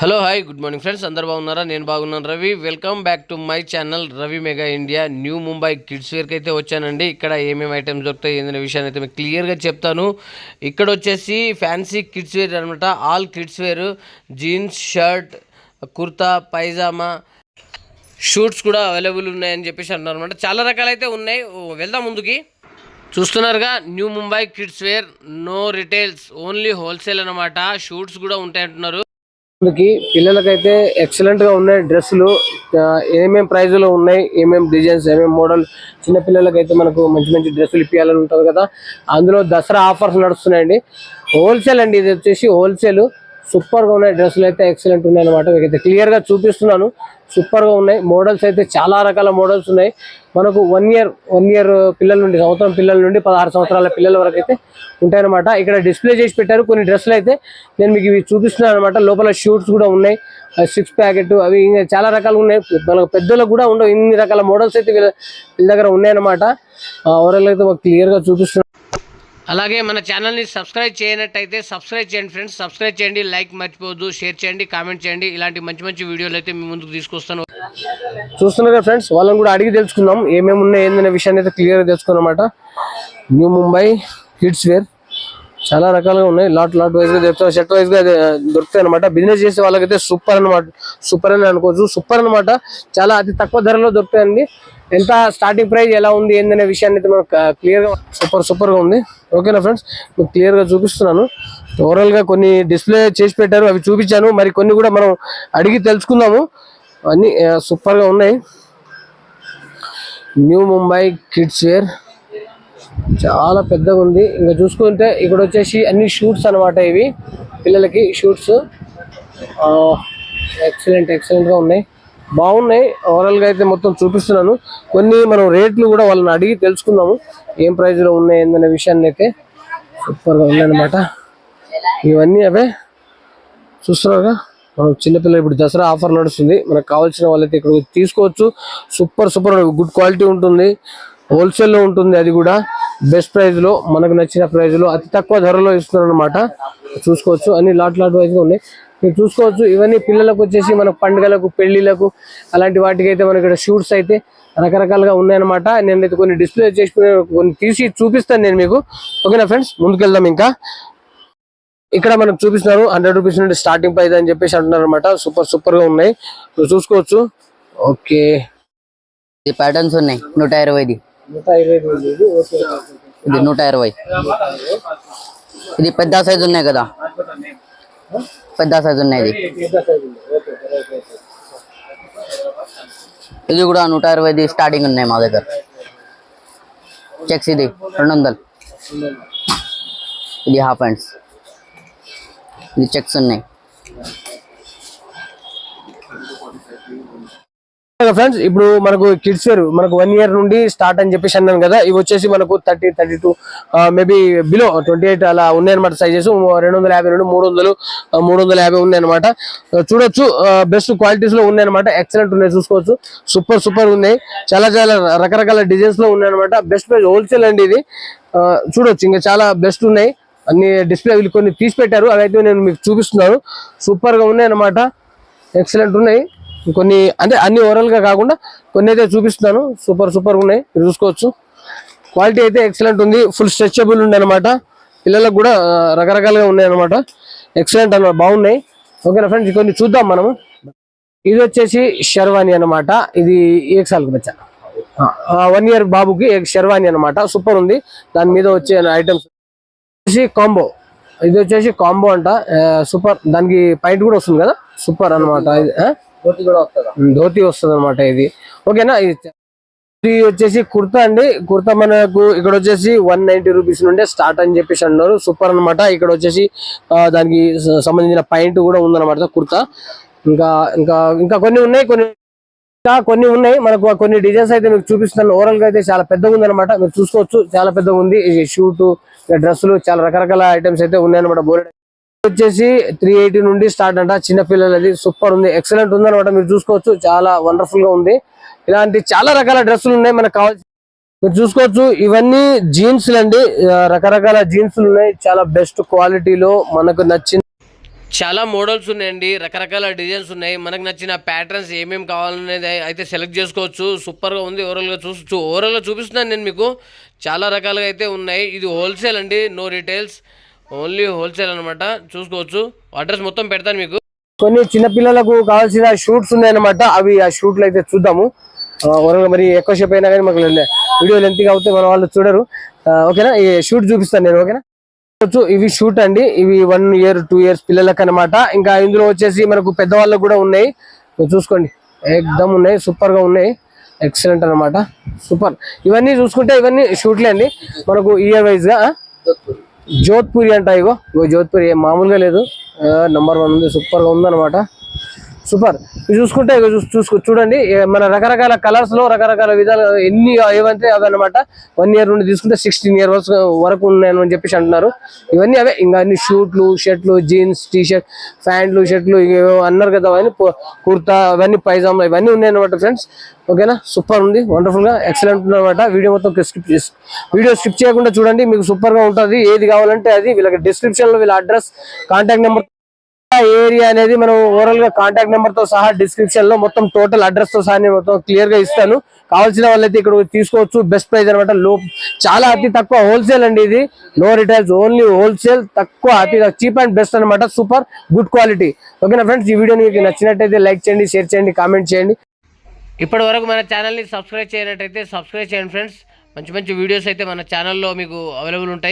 Hello hi good morning friends అందరు బాగున్నారా? నేను బాగున్నాను Ravi. Welcome back to my channel Ravi mega India new Mumbai kids వేర్కి అయితే వచ్చానండి. ఇక్కడ ఏమేమి ఐటమ్స్ దొరుకుతాయి ఏందనే విషయాన్ని అయితే మీకు క్లియర్గా చెప్తాను. ఇక్కడ వచ్చేసి ఫ్యాన్సీ కిడ్స్ వేర్ అనమాట all kids wear jeans shirt kurta pyjama suits కూడా అవైలబుల్ ఉన్నాయని చెప్పేసి అంటున్నారు అనమాట చాలా రకాలైతే ఉన్నాయి. వెళ్దాం ముందుకి. చూస్తున్నారుగా new Mumbai kids wear no retails only wholesale అనమాట షూట్స్ కూడా ఉంటాయంటున్నారు. అంటున్నారు పిల్లలకైతే ఎక్సలెంట్గా ఉన్నాయి డ్రెస్సులు. ఏమేం లో ఉన్నాయి ఏమేమి డిజైన్స్ ఏమేమి మోడల్ చిన్న పిల్లలకైతే మనకు మంచి మంచి డ్రెస్సులు ఇప్పించాలని ఉంటుంది కదా. అందులో దసరా ఆఫర్స్ నడుస్తున్నాయండి. హోల్సేల్ అండి ఇది వచ్చేసి హోల్సేల్ సూపర్గా ఉన్నాయి డ్రెస్సులు అయితే ఎక్సలెంట్ ఉన్నాయి అనమాట మీకైతే క్లియర్గా చూపిస్తున్నాను. సూపర్గా ఉన్నాయి. మోడల్స్ అయితే చాలా రకాల మోడల్స్ ఉన్నాయి. మనకు వన్ ఇయర్ వన్ ఇయర్ పిల్లల నుండి సంవత్సరం పిల్లల నుండి పదహారు సంవత్సరాల పిల్లల వరకు అయితే ఉంటాయన్నమాట. ఇక్కడ డిస్ప్లే చేసి పెట్టారు. కొన్ని డ్రెస్సులు అయితే నేను మీకు ఇవి చూపిస్తున్నాను అనమాట లోపల షూట్స్ కూడా ఉన్నాయి. సిక్స్ ప్యాకెట్ అవి ఇంకా చాలా రకాలు ఉన్నాయి. మనకు పెద్దలకు కూడా ఉండవు. ఇన్ని రకాల మోడల్స్ అయితే వీళ్ళ వీళ్ళ దగ్గర ఉన్నాయన్నమాట. ఓవరాల్ అయితే మాకు క్లియర్గా చూపిస్తున్నాను అలాగే మన ఛానల్ని సబ్స్క్రైబ్ చేయనట్టయితే సబ్స్క్రైబ్ చేయండి ఫ్రెండ్స్. సబ్స్క్రైబ్ చేయండి లైక్ మర్చిపోవద్దు షేర్ చేయండి కామెంట్ చేయండి. ఇలాంటి మంచి మంచి వీడియోలు అయితే మీ ముందుకు తీసుకొస్తాను. చూస్తున్నారు ఫ్రెండ్స్ వాళ్ళని కూడా అడిగి తెలుసుకుందాం. ఏమేమి ఉన్నాయి ఏందనే విషయాన్ని అయితే క్లియర్గా తెలుసుకున్నమాట. New Mumbai kids wear. చాలా రకాలుగా ఉన్నాయి. లాట్ లాట్ వైజ్గా దొరుకుతాయి షర్ట్ వైజ్ దొరుకుతాయి అనమాట బిజినెస్ చేసే వాళ్ళకైతే సూపర్ అన్నమాట. సూపర్ అని అనుకోవచ్చు. సూపర్ అన్నమాట. చాలా అతి తక్కువ ధరలో దొరుకుతాయండి. ఎంత స్టార్టింగ్ ప్రైస్ ఎలా ఉంది ఏందనే విషయాన్ని అయితే మనకు క్లియర్గా సూపర్ సూపర్గా ఉంది. ఓకేనా ఫ్రెండ్స్ మీకు క్లియర్గా చూపిస్తున్నాను. ఓవరాల్గా కొన్ని డిస్ప్లే చేసి పెట్టారు అవి చూపించాను. మరి కొన్ని కూడా మనం అడిగి తెలుసుకుందాము. అన్ని సూపర్గా ఉన్నాయి. న్యూ ముంబై కిడ్స్ వేర్ చాలా పెద్దగా ఉంది. ఇంకా చూసుకుంటే ఇక్కడ వచ్చేసి అన్ని షూట్స్ అన్నమాట ఇవి. పిల్లలకి షూట్స్ ఎక్సలెంట్ ఎక్సలెంట్గా ఉన్నాయి. బాగున్నాయి. ఓవరాల్గా అయితే మొత్తం చూపిస్తున్నాను. కొన్ని మనం రేట్లు కూడా వాళ్ళని అడిగి తెలుసుకుందాము. ఏం ప్రైజ్లో ఉన్నాయి ఏందనే విషయాన్ని అయితే సూపర్గా ఉన్నాయన్నమాట ఇవన్నీ అవే. చూస్తున్నారుగా? మనం చిన్నపిల్లలు ఇప్పుడు దసరా ఆఫర్ నడుస్తుంది. మనకు కావాల్సిన వాళ్ళైతే ఇక్కడ తీసుకోవచ్చు. సూపర్ సూపర్ గుడ్ క్వాలిటీ ఉంటుంది. హోల్సేల్లో ఉంటుంది అది కూడా. బెస్ట్ ప్రైజ్లో మనకు నచ్చిన ప్రైజ్లో అతి తక్కువ ధరలో ఇస్తున్నారు అనమాట చూసుకోవచ్చు. అన్ని లాట్ లాట్ వైజ్గా ఉన్నాయి. మీరు చూసుకోవచ్చు ఇవన్నీ పిల్లలకు వచ్చేసి మన పండుగలకు పెళ్ళిలకు అలాంటి వాటికి అయితే మనకి ఇక్కడ షూట్స్ అయితే రకరకాలుగా ఉన్నాయన్నమాట. నేనైతే కొన్ని డిస్ప్లే చేసి కొన్ని తీసి చూపిస్తాను నేను మీకు. ఓకేనా ఫ్రెండ్స్? ముందుకెళ్దాం ఇంకా. ఇక్కడ మనకు చూపిస్తున్నారు హండ్రెడ్ రూపీస్ నుండి స్టార్టింగ్ ప్రైస్ అని చెప్పేసి అంటున్నారు అనమాట సూపర్ సూపర్గా ఉన్నాయి. మీరు చూసుకోవచ్చు. ఓకే. ప్యాటర్న్స్ ఉన్నాయి. నూట ఇరవైది ఇది. నూట ఇరవై ఇది. పెద్ద సైజు ఉన్నాయి కదా. పెద్ద సైజు ఉన్నాయి ఇది ఇది కూడా నూట ఇరవైది స్టార్టింగ్ ఉన్నాయి మా దగ్గర. చెక్స్ ఇది రెండు వందలు ఇది హాఫ్ హ్యాండ్స్ ఇది చెక్స్ ఉన్నాయి. ఫ్రెండ్స్ ఇప్పుడు మనకు కిడ్స్ వేర్ మనకు వన్ ఇయర్ నుండి స్టార్ట్ అని చెప్పేసి అన్నాను కదా ఇవి వచ్చేసి మనకు thirty thirty two maybe below twenty eight అలా ఉన్నాయన్నమాట సైజెస్ రెండు వందల యాభై నుండి మూడు వందలు మూడు వందల యాభై ఉన్నాయన్నమాట. చూడొచ్చు బెస్ట్ క్వాలిటీస్లో ఉన్నాయన్నమాట. ఎక్సలెంట్ ఉన్నాయి చూసుకోవచ్చు. సూపర్ సూపర్ ఉన్నాయి. చాలా చాలా రకరకాల డిజైన్స్లో ఉన్నాయన్నమాట. బెస్ట్ ప్రైస్ హోల్సేల్ అండి ఇది. చూడొచ్చు ఇంకా చాలా బెస్ట్ ఉన్నాయి. అన్ని డిస్ప్లే వీళ్ళు కొన్ని తీసి పెట్టారు. అవైతే నేను మీకు చూపిస్తున్నాను. సూపర్గా ఉన్నాయి అన్నమాట ఎక్సలెంట్ ఉన్నాయి. కొన్ని అంటే అన్ని ఓవరాల్గా కాకుండా కొన్ని అయితే చూపిస్తున్నాను. సూపర్ సూపర్ ఉన్నాయి. మీరు చూసుకోవచ్చు. క్వాలిటీ అయితే ఎక్సలెంట్ ఉంది. ఫుల్ స్ట్రెచబుల్ ఉంది అనమాట పిల్లలకు కూడా రకరకాలుగా ఉన్నాయి అనమాట ఎక్సలెంట్ అనమాట బాగున్నాయి. ఓకేనా ఫ్రెండ్స్ కొన్ని చూద్దాం మనము. ఇది వచ్చేసి షర్వాణి అన్నమాట. ఇది ఏక్ సాల్కి బచ్చా వన్ ఇయర్ బాబుకి షర్వాణి అనమాట అన్నమాట. సూపర్ ఉంది. దాని మీద వచ్చే ఐటమ్స్ వచ్చేసి కాంబో ఇది వచ్చేసి కాంబో అంట. సూపర్ దానికి పాయింట్ కూడా వస్తుంది కదా? సూపర్ అనమాట ధోతి వస్తుంది? అనమాట ఇది. ఓకేనా? ఇది వచ్చేసి కుర్తా అండి. కుర్తా మనకు ఇక్కడ వచ్చేసి వన్ నైన్టీ రూపీస్ నుండే స్టార్ట్ అని చెప్పేసి అన్నారు. సూపర్ అన్నమాట. ఇక్కడ వచ్చేసి దానికి సంబంధించిన పాయింట్ కూడా ఉందన్నమాట కుర్తా. ఇంకా ఇంకా ఇంకా కొన్ని ఉన్నాయి కొన్ని ఇంకా కొన్ని ఉన్నాయి. మనకు కొన్ని డిజైన్స్ అయితే మీకు చూపిస్తున్నాను. ఓవరాల్గా అయితే చాలా పెద్దగా ఉంది అనమాట మీరు చూసుకోవచ్చు. చాలా పెద్దగా ఉంది. షూట్ డ్రెస్సులు చాలా రకరకాల ఐటమ్స్ అయితే ఉన్నాయన్నమాట. బోర్డు వచ్చేసి త్రీ ఎయిటీ నుండి స్టార్ట్ అంట. చిన్న పిల్లలది సూపర్ ఉంది. ఎక్సలెంట్ ఉంది అనమాట. మీరు చూసుకోవచ్చు. చాలా వండర్ఫుల్గా ఉంది. ఇలాంటి చాలా రకాల డ్రెస్సులు ఉన్నాయి మనకు కావాల్సి మీరు చూసుకోవచ్చు. ఇవన్నీ జీన్స్ అండి. రకరకాల జీన్స్లు ఉన్నాయి. చాలా బెస్ట్ క్వాలిటీలో మనకు నచ్చిన చాలా మోడల్స్ ఉన్నాయండి. రకరకాల డిజైన్స్ ఉన్నాయి. మనకు నచ్చిన ప్యాటర్న్స్ ఏమేమి కావాలనేది అయితే సెలెక్ట్ చేసుకోవచ్చు. సూపర్గా ఉంది. ఓవరాల్గా చూసు ఓవరాల్గా చూపిస్తున్నాను నేను మీకు. చాలా రకాలుగా అయితే ఉన్నాయి. ఇది హోల్సేల్ అండి. నో రీటైల్స్ ఓన్లీ హోల్సేల్ అనమాట చూసుకోవచ్చు. అడ్రస్ మొత్తం పెడతాను మీకు. కొన్ని చిన్న పిల్లలకు కావాల్సిన షూట్స్ ఉన్నాయన్నమాట. అవి ఆ షూట్లు అయితే చూద్దాము. ఆ, మరి మరి ఎక్కువసేపు అయినా కానీ మాకు వీడియో లెంత్గా అవుతే మన వాళ్ళు చూడరు. ఓకేనా? ఈ షూట్ చూపిస్తాను నేను ఓకేనా? చూడొచ్చు, ఇవి షూట్ అండి. ఇవి వన్ ఇయర్ టూ ఇయర్స్ పిల్లలకు అనమాట ఇంకా ఇందులో వచ్చేసి మనకు పెద్దవాళ్ళకు కూడా ఉన్నాయి. చూసుకోండి. ఎక్దమ్ ఉన్నాయి. సూపర్గా ఉన్నాయి. ఎక్సలెంట్ అన్నమాట. సూపర్. ఇవన్నీ చూసుకుంటే ఇవన్నీ షూట్లే అండి. మనకు ఇయర్ వైజ్గా జోధ్పూరి అంట ఇగో. ఇగో జోధ్పూరి. మామూలుగా లేదు. నంబర్ వన్ ఉంది. సూపర్గా ఉందన్నమాట. సూపర్. ఇవి చూసుకుంటే చూసుకో చూడండి. మన రకరకాల కలర్స్లో రకరకాల విధాలు ఎన్ని ఏవంటే అవి అనమాట వన్ ఇయర్ నుండి తీసుకుంటే సిక్స్టీన్ ఇయర్ వరకు వరకు ఉన్నాయని అని చెప్పేసి అంటున్నారు. ఇవన్నీ అవే. ఇంకా అన్ని షూట్లు షర్ట్లు జీన్స్ టీ షర్ట్ ప్యాంట్లు షర్ట్లు అన్నారు కదా అవన్నీ కుర్తా అవన్నీ పైజామా ఇవన్నీ ఉన్నాయన్నమాట ఫ్రెండ్స్. ఓకేనా? సూపర్ ఉంది. వండర్ఫుల్గా ఎక్సలెంట్ ఉందన్నమాట వీడియో మొత్తం స్కిప్ చేసి వీడియో స్కిప్ చేయకుండా చూడండి. మీకు సూపర్గా ఉంటుంది. ఏది కావాలంటే అది వీళ్ళకి డిస్క్రిప్షన్లో వీళ్ళ అడ్రస్ కాంటాక్ట్ నెంబర్ ఏరియా అనేది మనం ఓవరాల్గా కాంటాక్ట్ నెంబర్తో సహా డిస్క్రిప్షన్లో మొత్తం టోటల్ అడ్రస్తో సహా నేను మొత్తం క్లియర్గా ఇస్తాను. కావాల్సిన వాళ్ళైతే ఇక్కడ తీసుకోవచ్చు. బెస్ట్ ప్రైస్ అనమాట లో చాలా అతి తక్కువ హోల్సేల్ అండి ఇది. నో రిటైల్స్ ఓన్లీ హోల్సేల్ తక్కువ అతి చీప్ అండ్ బెస్ట్ అనమాట సూపర్ గుడ్ క్వాలిటీ ఓకేనా ఫ్రెండ్స్ ఈ వీడియో మీకు నచ్చినట్టయితే లైక్ చేయండి షేర్ చేయండి కామెంట్ చేయండి. ఇప్పటి వరకు మన ఛానల్ని సబ్స్క్రైబ్ చేయనట్టయితే సబ్స్క్రైబ్ చేయండి ఫ్రెండ్స్ మంచి మంచి వీడియోస్ అయితే మన ఛానల్లో మీకు అవైలబుల్ ఉంటాయి.